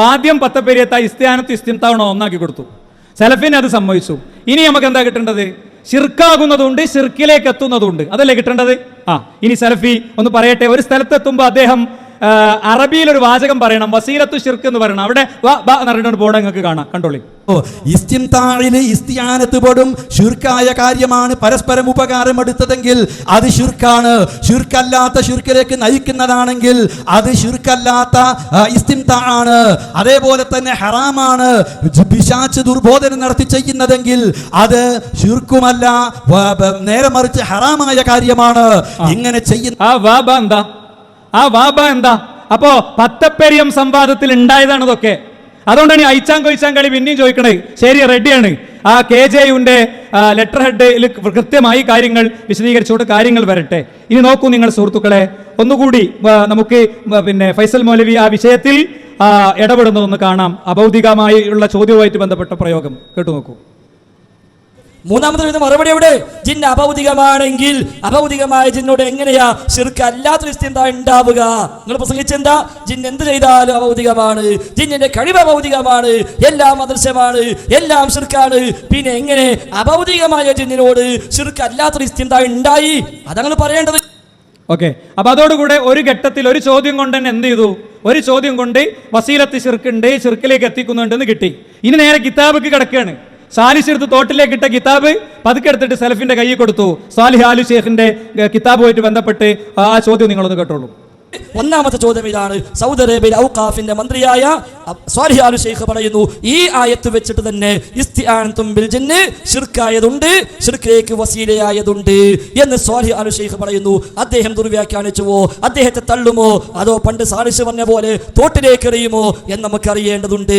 ആദ്യം പത്തപ്പേരിയത്ത ഇസ്തിയാനത്ത് ഇസ്തിംതാവണോ ഒന്നാക്കി കൊടുത്തു. സെലഫിന് അത് സമ്മതിച്ചു. ഇനി നമുക്ക് എന്താ കിട്ടേണ്ടത്? ഷിർക്കാകുന്നതുണ്ട് ശിർക്കിലേക്ക് എത്തുന്നതുണ്ട് അതല്ലേ കിട്ടേണ്ടത്? ആ ഇനി സെലഫി ഒന്ന് പറയട്ടെ. ഒരു സ്ഥലത്തെത്തുമ്പോൾ അദ്ദേഹം അറബിയിൽ ഒരു വാചകം പറയണം വസീലത്തു ഷിർക്ക് എന്ന് പറയണം. അവിടെ എന്ന് പറഞ്ഞിട്ട് ബോർഡ് നിങ്ങൾക്ക് കാണാം. കണ്ടോളി. ഓ, ഇസ്തിംതാഴിന് ഇസ്തിയാനത്ത് പെടും ഷുർക്കായ കാര്യമാണ് പരസ്പരം ഉപകാരം എടുത്തതെങ്കിൽ അത് ഷുർക്കാണ് ഷുർക്കല്ലാത്ത ഷുർക്കിലേക്ക് നയിക്കുന്നതാണെങ്കിൽ അത് ഷുർക്കല്ലാത്ത ഇസ്തിംതാ ആണ് അതേപോലെ തന്നെ ഹറാമാണ്. പിശാച്ച് ദുർബോധനം നടത്തി ചെയ്യുന്നതെങ്കിൽ അത് ഷുർക്കുമല്ല നേരെ മറിച്ച് ഹറാമായ കാര്യമാണ്. ഇങ്ങനെ ചെയ്യുന്ന ആ എന്താ? ആ വാബ എന്താ? അപ്പോ പത്തപ്പെരിയം സംവാദത്തിൽ ഉണ്ടായതാണ് ഇതൊക്കെ. അതുകൊണ്ടാണ് ഈ അയച്ചാൻ കൊയിച്ചാൻ കളി പിന്നെയും ചോദിക്കണേ. ശരി റെഡിയാണ് ആ കെ ജെ യുന്റെ ലെറ്റർ ഹെഡിൽ കൃത്യമായി കാര്യങ്ങൾ വിശദീകരിച്ചുകൊണ്ട് കാര്യങ്ങൾ വരട്ടെ. ഇനി നോക്കൂ നിങ്ങൾ സുഹൃത്തുക്കളെ. ഒന്നുകൂടി നമുക്ക് പിന്നെ ഫൈസൽ മൗലവി ആ വിഷയത്തിൽ ഇടപെടുന്നതൊന്ന് കാണാം. അഭൗതികമായി ഉള്ള ചോദ്യവുമായിട്ട് ബന്ധപ്പെട്ട പ്രയോഗം. കേട്ടു നോക്കൂ. മൂന്നാമത് വരുന്ന മറുപടി എവിടെ? ജിന്ന് അഭൗതികമാണെങ്കിൽ അഭൗതികമായ ജിന്നോട് എങ്ങനെയാ ശിർക്ക് അല്ലാത്തൊരു സ്ഥിതി ഉണ്ടാവുക? നിങ്ങൾ പ്രസംഗിച്ചെന്താ ജിന്ന് എന്ത് ചെയ്താലും അഭൗതികമാണ്. ജിന്നിന്റെ കഴിവ് അഭൗതികമാണ്. എല്ലാം അദൃശ്യമാണ് എല്ലാം ശിർക്കാണ്. പിന്നെ എങ്ങനെ? അഭൗതികമായ ജിന്നിനോട് ശിർക്ക് അല്ലാത്തൊരു സ്ഥിതി ഉണ്ടായി? അതങ്ങൾ പറയേണ്ടത്. ഓക്കെ. അപ്പൊ അതോടുകൂടെ ഒരു ഘട്ടത്തിൽ ഒരു ചോദ്യം കൊണ്ട് തന്നെ എന്ത് ചെയ്തു? ഒരു ചോദ്യം കൊണ്ട് വസീലത്ത് ചെറുക്കുണ്ട് ചെറുക്കിലേക്ക് എത്തിക്കുന്നുണ്ടെന്ന് കിട്ടി. ഇനി നേരെ കിതാബിക്ക് കിടക്കുകയാണ്. സാലിസ് എടുത്ത് തോട്ടിലേക്ക് ഇട്ട കിതാബ് പതുക്കെ എടുത്തിട്ട് സെൽഫിന്റെ കൈ കൊടുത്തു. സാലിഹ് ആലു ഷേഖിന്റെ കിതാബുമായിട്ട് ബന്ധപ്പെട്ട് ആ ചോദ്യം നിങ്ങളൊന്ന് കേട്ടോളൂ. ഒന്നാമത്തെ ചോദ്യം ഇതാണ്. സൗദി അറേബ്യയിലെ ഔക്കാഫിന്റെ മന്ത്രിയായ സ്വാലിഹാലു ഷെയ്ഖ് പറയുന്നു ഈ ആയത്ത് വെച്ചിട്ട് തന്നെ ഇസ്തിആനത്തും ബിൽ ജിന്ന് ഷിർക്കായതുണ്ട് ഷിർക്കിലേക്ക് വസീലയായതുണ്ട് എന്ന് സ്വാലിഹാലു ഷെയ്ഖ് പറയുന്നു. അദ്ദേഹം ദുർവ്യാഖ്യാനിച്ചുവോ അദ്ദേഹത്തെ തള്ളുമോ അതോ പണ്ട് സാലിഷ് പറഞ്ഞ പോലെ തോട്ടിലേക്ക് എറിയുമോ എന്ന് നമുക്ക് അറിയേണ്ടതുണ്ട്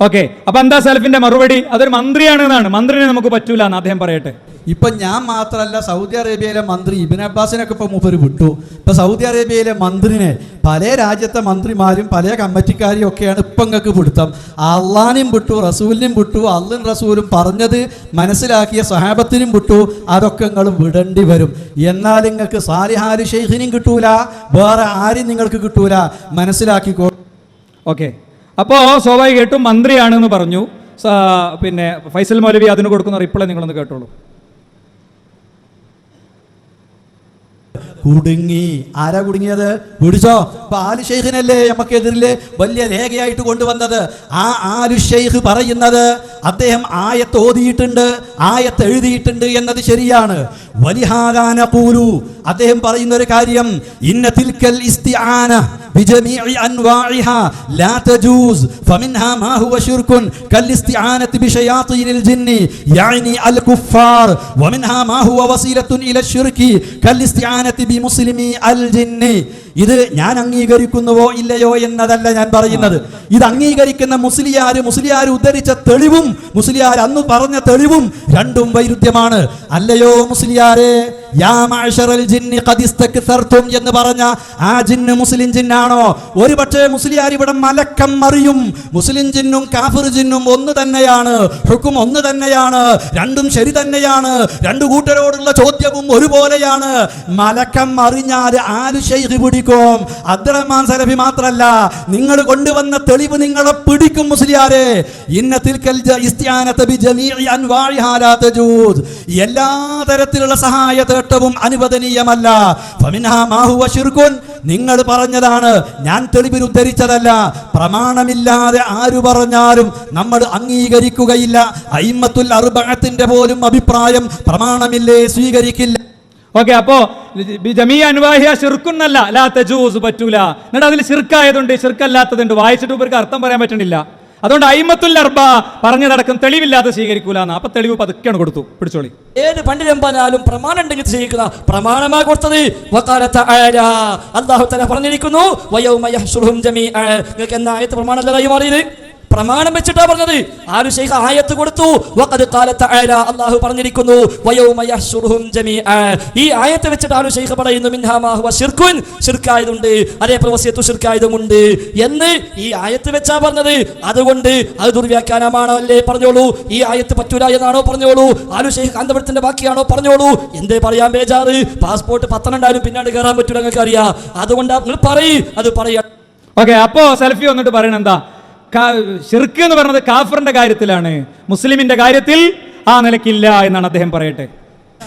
ഓക്കെ അപ്പൊ എന്താ സെൽഫിന്റെ മറുപടി? അതൊരു മന്ത്രിയാണ് എന്നാണ് മന്ത്രിനെ നമുക്ക് പറ്റൂല എന്ന് അദ്ദേഹം പറയട്ടെ. ഇപ്പൊ ഞാൻ മാത്രമല്ല സൗദി അറേബ്യയിലെ മന്ത്രി ഇബിൻ അബ്ബാസിനൊക്കെ ഇപ്പൊ മൂപ്പര് വിട്ടു. ഇപ്പൊ സൗദി അറേബ്യയിലെ മന്ത്രിനെ പല രാജ്യത്തെ മന്ത്രിമാരും പല കമ്മിറ്റിക്കാരും ഒക്കെയാണ് ഇപ്പൊ നിങ്ങൾക്ക് പിടുത്തം. അള്ളാനും വിട്ടു റസൂലിനും വിട്ടു അള്ളും റസൂലും പറഞ്ഞത് മനസ്സിലാക്കിയ സഹാബത്തിനും വിട്ടു. അതൊക്കെ നിങ്ങൾ വിടേണ്ടി വരും. എന്നാൽ നിങ്ങൾക്ക് സാലിഹാരി ഷെയ്ഖിനും കിട്ടൂല വേറെ ആരും നിങ്ങൾക്ക് കിട്ടൂല. മനസ്സിലാക്കിക്കോ. ഓക്കെ അപ്പോൾ സ്വാഭാവികമായിട്ടും മന്ത്രിയാണെന്ന് പറഞ്ഞു. പിന്നെ ഫൈസൽ മൗലവി അതിന് കൊടുക്കുന്ന റിപ്ലൈ നിങ്ങളൊന്ന് കേട്ടോളൂ. കുടുങ്ങി ആരാ കുടുങ്ങിയത്? പിടിച്ചോ ഇപ്പൊ ആലു ഷെയ്ഖിനല്ലേ നമുക്കെതിരിൽ വലിയ രേഖയായിട്ട് കൊണ്ടുവന്നത്. ആ ആലു ഷെയ്ഖ് പറയുന്നത് അദ്ദേഹം ആയത്ത് ഓതിയിട്ടുണ്ട് ആയത്ത് എഴുതിയിട്ടുണ്ട് എന്നത് ശരിയാണ്. വലിഹാദാന പോലു അദ്ദേഹം പറയുന്ന ഒരു കാര്യം ഇന്ന തിൽക്കൽ ഇസ്തിആന بجميع أنواعها لا تجوز فمنها ما هو شرك كالاستعانة بشياطين الجن يعني الكفار ومنها ما هو وسيلة إلى الشرك كالاستعانة بمسلمي الجن ഇത് ഞാൻ അംഗീകരിക്കുന്നുവോ ഇല്ലയോ എന്നതല്ല ഞാൻ പറയുന്നത് ഇത് അംഗീകരിക്കുന്ന മുസ്ലിയാർ മുസ്ലിയാർ ഉദ്ധരിച്ച തെളിവും മുസ്ലിയാർ അന്ന് പറഞ്ഞ തെളിവും രണ്ടും വൈരുദ്ധ്യമാണ് അല്ലയോ മുസ്ലിയാരെ യാ മഅ്ശറൽ ജിന്നി ഖദ് ഇസ്തക്സർതും എന്ന് പറഞ്ഞ ആ ജിന്ന് മുസ്ലിം ജിന്നാണോ ഒരു പക്ഷേ മുസ്ലിയാർ ഇവിടെ മലക്കം മറിയും. മുസ്ലിം ജിന്നും കാഫിർ ജിന്നും ഒന്ന് തന്നെയാണ്. ഹുക്കും ഒന്ന് തന്നെയാണ്. രണ്ടും ശരി തന്നെയാണ്. രണ്ടു കൂട്ടരോടുള്ള ചോദ്യവും ഒരുപോലെയാണ്. മലക്കം അറിഞ്ഞാൽ ആര് ഷെയ്ഖ് പിടിക്കും? അബ്ദുറഹ്മാൻ സലഫി മാത്രല്ല നിങ്ങൾ കൊണ്ടുവന്ന തെളിവ് നിങ്ങളെ പിടിക്കും മുസ്ലിയാരെ. എല്ലാ തരത്തിലുള്ള സഹായ തേട്ടവും അനുവദനീയമല്ല നിങ്ങൾ പറഞ്ഞതാണ്. ഞാൻ തെളിവിന് ഉദ്ധരിച്ചതല്ല. പ്രമാണമില്ലാതെ ആര് പറഞ്ഞാലും നമ്മൾ അംഗീകരിക്കുകയില്ല. അയിമത്തുൽ അറുപത്തിന്റെ പോലും അഭിപ്രായം പ്രമാണമില്ലേ? സ്വീകരിക്കില്ല. ഓക്കെ അപ്പോ ജമീ അനുവാഹിയ ഷിർക്കുന്നല്ല ലാ ജൂസ് പറ്റൂല. എന്നിട്ട് അതിൽ ഷിർക്കായതുണ്ട് ഷിർക്കല്ലാത്തതുണ്ട് വായിച്ചിട്ട് ഇവർക്ക് അർത്ഥം പറയാൻ പറ്റണില്ല. അതുകൊണ്ട് അയിമത്തുൽ അർബ പറഞ്ഞു നടക്കും തെളിവില്ലാതെ സ്വീകരിക്കൂല എന്ന് അപ്പൊ തെളിവ് പതുക്കെയാണ് കൊടുത്തു. പിടിച്ചോളി. ഏത് പണ്ഡിതം പറഞ്ഞാലും പ്രമാണം ഉണ്ടെങ്കിൽ സ്വീകരിക്കുന്ന. പ്രമാണമാ കൊടുത്തത് അള്ളാഹു തന്നെ പറഞ്ഞിരിക്കുന്നു നിങ്ങൾക്ക് എന്ന പ്രമാണമല്ല കൈമാറിയത് പ്രമാണം വെച്ചിട്ടാ പറഞ്ഞത്. ആര് ശൈഖ ആയത്ത് കൊടുത്തു? അല്ലാഹു പറഞ്ഞിരിക്കുന്നു ഈ ആയത്ത് വെച്ചിട്ട് ആര് ശൈഖ പറയുന്നു? മിൻഹാ മാ ഹുവ ശിർക്കുൻ ശിർക്കായതുണ്ട്. അതേപോലെ വസിയത്തു ശിർക്കായതുമുണ്ട്. എന്ന് ഈ ആയത്ത് വെച്ചാ പറഞ്ഞത്. അതുകൊണ്ട് അത് ദുർവ്യാഖ്യാനമാണോ അല്ലേ പറഞ്ഞോളൂ? ഈ ആയത്ത് പറ്റൂല എന്നാണോ പറഞ്ഞോളൂ? ആലു ശൈഖ കാന്തപുരത്തിന്റെ ബാക്കിയാണോ പറഞ്ഞോളൂ? എന്തേ പറയാൻ ബേജാറ്? പാസ്പോർട്ട് പത്തനുണ്ടായാലും പിന്നാണ്ട് കയറാൻ പറ്റൂല നിങ്ങൾക്ക് അറിയാം അതുകൊണ്ട് നിങ്ങൾ പറയ് അത് പറയാ. ഓക്കെ അപ്പോ സെൽഫി വന്നിട്ട് പറയണ എന്താ? ഷിർക്ക് എന്ന് പറഞ്ഞത് കാഫറിന്റെ കാര്യത്തിലാണ്. മുസ്ലിമിന്റെ കാര്യത്തിൽ ആ നിലക്കില്ല എന്നാണ് അദ്ദേഹം പറയട്ടെ.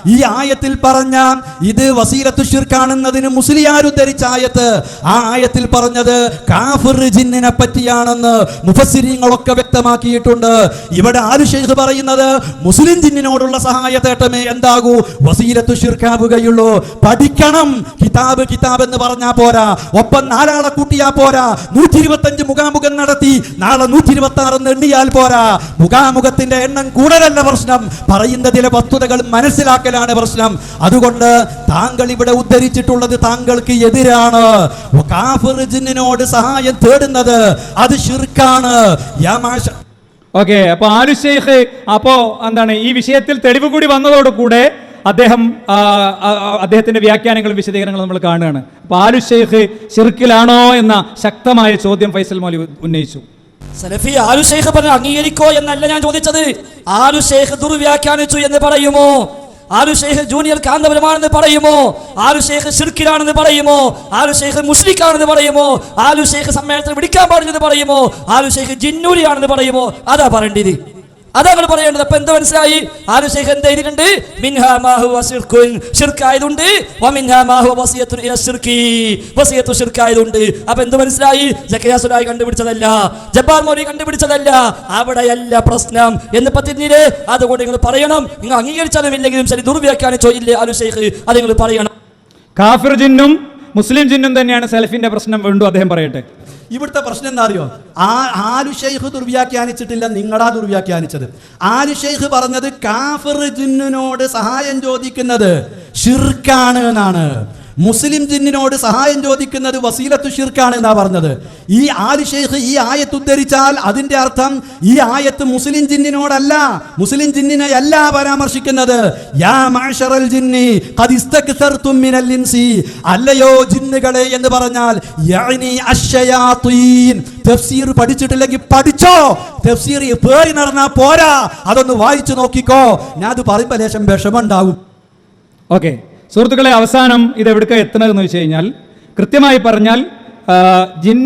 ഈ ആയത്തിൽ പറഞ്ഞ ഇത് വസീലത്തു ഷിർക്കാണെന്നതിന് മുസ്ലിയാർ ഉദ്ധരിച്ച ആയത്ത്. ആ ആയത്തിൽ പറഞ്ഞത് കാഫിർ ജിന്നിനെ പറ്റിയാണെന്ന് മുഫസിരിങ്ങളൊക്കെ വ്യക്തമാക്കിയിട്ടുണ്ട്. ഇവിടെ ആരു ഷെയ്ഖ് പറയുന്നത്? മുസ്ലിം ജിന്നിനോടുള്ള സഹായത്തേട്ടമേ എന്താകൂ? വസീലത്തു ഷിർക്കാവുകയുള്ളൂ പഠിക്കണം. കിതാബ് കിതാബ് എന്ന് പറഞ്ഞാ പോരാ. ഒപ്പം നാലാളെ കൂട്ടിയാ പോരാ. നൂറ്റി ഇരുപത്തഞ്ച് മുഖാമുഖം നടത്തി. നാളെ നൂറ്റി ഇരുപത്തി ആറ് എണ്ണിയാൽ പോരാ. മുഖാമുഖത്തിന്റെ എണ്ണം കൂടുതലല്ല പ്രശ്നം. പറയുന്നതിലെ വസ്തുതകൾ മനസ്സിലാക്കലാണ് പ്രശ്നം. അതുകൊണ്ട് താങ്കൾ ഇവിടെ ഉദ്ധരിച്ചിട്ടുള്ളത് താങ്കൾക്ക് എതിരാണ്. കാഫിർ ജിന്നിനോട് സഹായം തേടുന്നത് അത് ഷിർക്കാണ് യാ മാഷ ഓക്കെ അപ്പൊ ആലു ഷെയ്ഖ് അപ്പോ എന്താണ് ഈ വിഷയത്തിൽ തെളിവ് കൂടി വന്നതോടുകൂടെ അദ്ദേഹം അദ്ദേഹത്തിന്റെ വ്യാഖ്യാനങ്ങളും വിശദീകരണങ്ങളും നമ്മൾ കാണുകയാണ്. അപ്പൊ ആലു ഷെയ്ഖ് ഷിർക്കിലാണോ എന്ന ശക്തമായ ചോദ്യം ഫൈസൽ മൗലി ഉന്നയിച്ചു. സലഫി ആലു ഷെയ്ഖ് പറഞ്ഞ അംഗീകരിക്കോ എന്നല്ല ഞാൻ ചോദിച്ചത്. ആലു ഷെയ്ഖ് ദുർവ്യാഖ്യാനിച്ചു എന്ന് പറയുമോ? ആലു ഷെയ്ഖ് ജൂനിയർ കാന്തപുരമാണെന്ന് പറയുമോ? ആലു ഷെയ്ഖ് ഷിർക്കിലാണെന്ന് പറയുമോ? ഷെയ്ഖ് മുസ്ലിക്കാണെന്ന് പറയുമോ? ആലു ഷെയ്ഖ് സമ്മേളനത്തിൽ വിളിക്കാൻ പാടില്ലെന്ന് പറയുമോ? ആലു ഷെയ്ഖ് ജിന്നൂരിയാണെന്ന് പറയുമോ? അതാ പറയേണ്ടത്. അതാ നിങ്ങൾ പറയേണ്ടത് അപ്പൊ എന്താ മനസ്സിലായി? ആര് ഷെയ്ഖ് എന്ത് എഴുതിയിട്ടുണ്ട്? വസിയത്തു ശിർക്കായതുണ്ട്. അപ്പൊ എന്ത് മനസ്സിലായി? ജക്കറിയ സുലായി കണ്ടുപിടിച്ചതല്ല. ജബ്ബാർ മോരി കണ്ടുപിടിച്ചതല്ല. അവിടെയല്ല പ്രശ്നം. എന്ന് പറ്റില്ലേ അതുകൊണ്ട് നിങ്ങൾ പറയണം. നിങ്ങൾ അംഗീകരിച്ചാലും ഇല്ലെങ്കിലും ശരി ദുർവ്യാഖ്യാനിച്ചോ ഇല്ലേ ആലു ശേഖ്? അത് നിങ്ങൾ പറയണം. കാഫിർ ജിന്നും മുസ്ലിം ജിന്നും തന്നെയാണ് സെൽഫിന്റെ പ്രശ്നം വീണ്ടും അദ്ദേഹം പറയട്ടെ. ഇവിടുത്തെ പ്രശ്നം എന്താ അറിയോ ആ ആലു ഷെയ്ഖ് ദുർവ്യാഖ്യാനിച്ചിട്ടില്ല നിങ്ങളാ ദുർവ്യാഖ്യാനിച്ചത്. ആലു ഷെയ്ഖ് പറഞ്ഞത് കാഫിർ ജിന്നിനോട് സഹായം ചോദിക്കുന്നത് ഷിർക്കാണ് എന്നാണ്. മുസ്ലിം ജിന്നിനോട് സഹായം ചോദിക്കുന്നത് വസീലത്തു ഷിർക്കാണ് എന്നാ പറഞ്ഞത്. ഈ ആലി ഷെയ്ഖ് ഈ ആയത്ത് ഉദ്ധരിച്ചാൽ അതിന്റെ അർത്ഥം ഈ ആയത്ത് മുസ്ലിം ജിന്നിനോടല്ല മുസ്ലിം ജിന്നിനെ അല്ല പരാമർശിക്കുന്നത്. യാ മാഷറൽ ജിന്നി മിനൽ ഇൻസി. അല്ലയോ ജിന്നുകളെ എന്ന് പറഞ്ഞാൽ യഅനി അശ്ശയാത്തീൻ തഫ്സീർ പഠിച്ചിട്ടില്ലെങ്കിൽ പഠിച്ചോ. തഫ്സീർ പേറി നടന്നാ പോരാ. അതൊന്ന് വായിച്ചു നോക്കിക്കോ. ഞാൻ അത് പറയുമ്പോൾ ലേശം വിഷമുണ്ടാവും ഓക്കെ സുഹൃത്തുക്കളെ അവസാനം ഇത് എവിടേക്ക് എത്തണതെന്ന് വെച്ച് കഴിഞ്ഞാൽ കൃത്യമായി പറഞ്ഞാൽ ജിൻ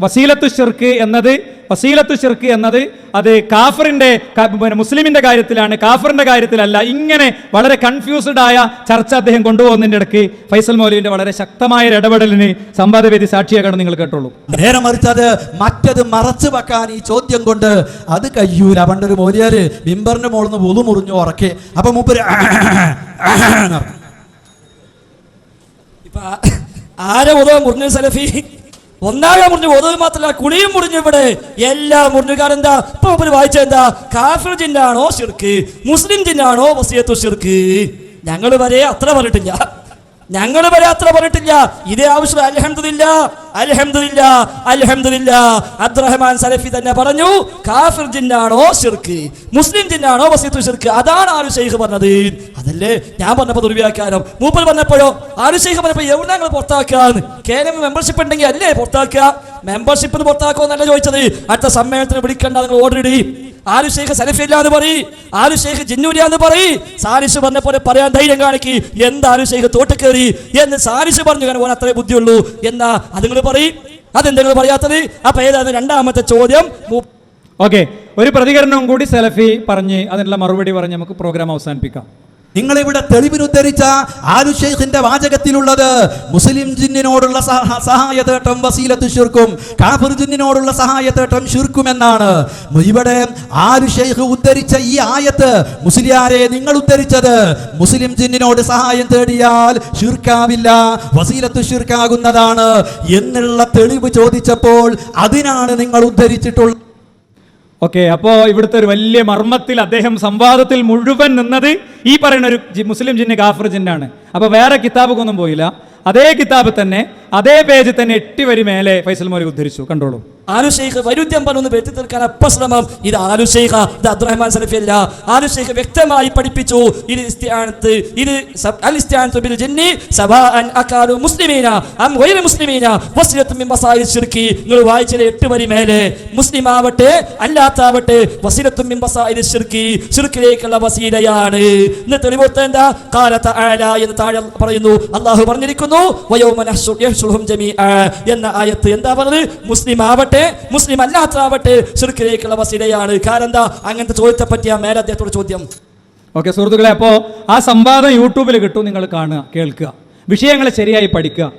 വസീലത്തു ഷിർക്ക് എന്നത് വസീലത്തു ഷിർക്ക് എന്നത് അത് കാഫറിന്റെ ക- പിന്നെ മുസ്ലിമിന്റെ കാര്യത്തിലാണ്. കാഫറിന്റെ കാര്യത്തിലല്ല ഇങ്ങനെ വളരെ കൺഫ്യൂസ്ഡ് ആയ ചർച്ച അദ്ദേഹം കൊണ്ടുപോകുന്നതിന്റെ ഇടയ്ക്ക് ഫൈസൽ മൗലവിന്റെ വളരെ ശക്തമായ ഒരു ഇടപെടലിന് സംവാദവേദി സാക്ഷിയാക്കണം നിങ്ങൾ കേട്ടോളൂ. നേരെ മറിച്ചത് മറ്റത് മറച്ചു വെക്കാൻ ഈ ചോദ്യം കൊണ്ട് അത് കയ്യൂല. പണ്ടൊരു മോലിയാര് മിമ്പറിന്റെ മോളിന്ന് നിന്ന് മുറിഞ്ഞു ഉറക്കെ. അപ്പൊ മൂപ്പര് ആരെ ഉദവ് മുറിഞ്ഞ സലഫി? ഒന്നാകെ മുറിഞ്ഞു ഒതുവ് മാത്രമല്ല കുളിയും മുറിഞ്ഞു ഇവിടെ എല്ലാം മുറിഞ്ഞു കാരണം എന്താ? ഇപ്പൊ മൂപ്പര് വായിച്ച എന്താ? കാഫിർ ജിന്നാണോ ഷിർക്ക് മുസ്ലിം ജിന്നാണോ വസിയത്തു ഷിർക്ക് ഞങ്ങൾ വരെ അത്ര പറഞ്ഞിട്ടില്ല. ഞങ്ങൾ വരെ അത്ര പറഞ്ഞിട്ടില്ല. ഇതേ ആവശ്യം അൽഹംദുലില്ല അൽഹംദുലില്ല അൽഹംദുലില്ല. അബ്ദുറഹ്മാൻ സലഫി തന്നെ പറഞ്ഞു കാഫിർ ജിന്നാണോ ഷിർക്ക് മുസ്ലിം ജിന്നാണോ വസീത്തു ഷിർക്ക് അതാണ് ആരു ഷെയ്ഖ് പറഞ്ഞത്. അതല്ലേ ഞാൻ പറഞ്ഞപ്പോ ദുർവ്യാഖ്യാനം മൂപ്പർ പറഞ്ഞപ്പോഴോ ആരു ഷെയ്ഖ് പറഞ്ഞപ്പോൾ എവിടെ ഞങ്ങൾ പുറത്താക്കാന്ന്? കേരള മെമ്പർഷിപ്പ് ഉണ്ടെങ്കിൽ അല്ലേ പുറത്താക്കുക? മെമ്പർഷിപ്പ് പുറത്താക്കുമെന്നല്ല ചോദിച്ചത്. അടുത്ത സമ്മേളനത്തിന് വിളിക്കേണ്ട നിങ്ങൾ ഓർഡർ ഇടി. ആരു ഷെയ്ഖ് സലഫില്ല എന്ന് പറയ്. ആരു ഷെയ്ഖ് ജിന്നൂരിയ എന്ന് പറയ്. സാരിസ് പറഞ്ഞ പോലെ പറയാൻ ധൈര്യം കാണിക്ക്. എന്താ ആരു ഷെയ്ഖ് തോട്ട് കയറി? എന്ന് സാരിസ് പറഞ്ഞു. കാരണം ഓൻ അത്രേ ബുദ്ധിയുള്ളൂ. എന്നാ അതുങ്ങൾ പറയും. അതെന്തെങ്കിലും പറയാത്തത്? അപ്പൊ ഏതാണ് രണ്ടാമത്തെ ചോദ്യം? ഓക്കെ. ഒരു പ്രതികരണവും കൂടി സെലഫി പറഞ്ഞ് അതിനുള്ള മറുപടി പറഞ്ഞ് നമുക്ക് പ്രോഗ്രാം അവസാനിപ്പിക്കാം. നിങ്ങൾ ഇവിടെ തെളിവിനുദ്ധരിച്ച ആലു വാചകത്തിലുള്ളത്? മുസ്ലിം ജിന്നിനോടുള്ള സഹായ സഹായതേട്ടം വസീലത്ത് ഷിർക്കും കാഫിർ ജിന്നിനോടുള്ള സഹായതേട്ടം ഷിർക്കും എന്നാണ് ഇവിടെ ആലു ഉദ്ധരിച്ച ഈ ആയത്ത് മുസ്ലിയാരെ നിങ്ങൾ ഉദ്ധരിച്ചത്. മുസ്ലിം ജിന്നിനോട് സഹായം തേടിയാൽ ഷിർക്കാവില്ല വസീലത്ത് ഷിർക്കാകുന്നതാണ് എന്നുള്ള തെളിവ് ചോദിച്ചപ്പോൾ അതിനാണ് നിങ്ങൾ ഉദ്ധരിച്ചിട്ടുള്ളത് ഓക്കെ അപ്പോ ഇവിടുത്തെ ഒരു വലിയ മർമ്മത്തിൽ അദ്ദേഹം സംവാദത്തിൽ മുഴുവൻ നിന്നത് ഈ പറയുന്ന ഒരു മുസ്ലിം ജിന്ന് ഗാഫർ ജിന്നാണ്. അപ്പൊ വേറെ കിതാബൊന്നും പോയില്ല. അതേ കിതാബ് തന്നെ അതേ പേജ് തന്നെ എട്ടി വരി മേലെ ഫൈസൽ മോലി ഉദ്ധരിച്ചു. കണ്ടോളൂ. ആലു ഷെയ്ഖ് വൈരുദ്ധ്യം പറഞ്ഞു വരുത്തി തീർക്കാൻ അപ്പ ശ്രമം. ഇത് ആലുഷേഖ ഇത് അബ്ദുറഹ്മാൻ സലഫി അല്ല ആലുഷേഖ് വ്യക്തമായി പഠിപ്പിച്ചു ഇത് ഇസ്തിആനത്ത് ഇത് സബ്- ബിൽ ജന്നി ബിൽ അൻ അകാലു മുസ്ലിമീന അം ഗൈറ മുസ്ലിമീന വസിലത്തു മിൻ മസായിൽ ശിർക്കി. നിങ്ങൾ വായിച്ചതിലെ എട്ട് വരി മേലെ. മുസ്ലിം ആവട്ടെ അല്ലാത്താവട്ടെ വസിലത്തു മിൻ മസായിൽ ശിർക്കി ശിർക്കിലേക്കുള്ള വസീലയാണ്. ഇന്ന് തെളിവോത്ത എന്താ കാലത്ത ആല എന്ന് താഴെ പറയുന്നു. അള്ളാഹു പറഞ്ഞിരിക്കുന്നു വയോമ നഹ്ശു- യഹ്ശുറുഹും ജമീഅ എന്ന ആയത്ത് എന്താ പറഞ്ഞത്? മുസ്ലിം ആവട്ടെ ആവട്ടെ മുസ്ലിം അല്ലാത്തതാവട്ടെ ശുക്രിയക്കുള്ള വസിലയാണ്. കാരണം എന്താ അങ്ങനത്തെ ചോദ്യത്തെ പറ്റിയ മേലെ അദ്ദേഹത്തോട് ചോദ്യം. ഓക്കെ സുഹൃത്തുക്കളെ അപ്പോൾ ആ സംവാദം യൂട്യൂബിൽ കിട്ടും നിങ്ങൾ കാണുക കേൾക്കുക. വിഷയങ്ങളെ ശരിയായി പഠിക്കുക.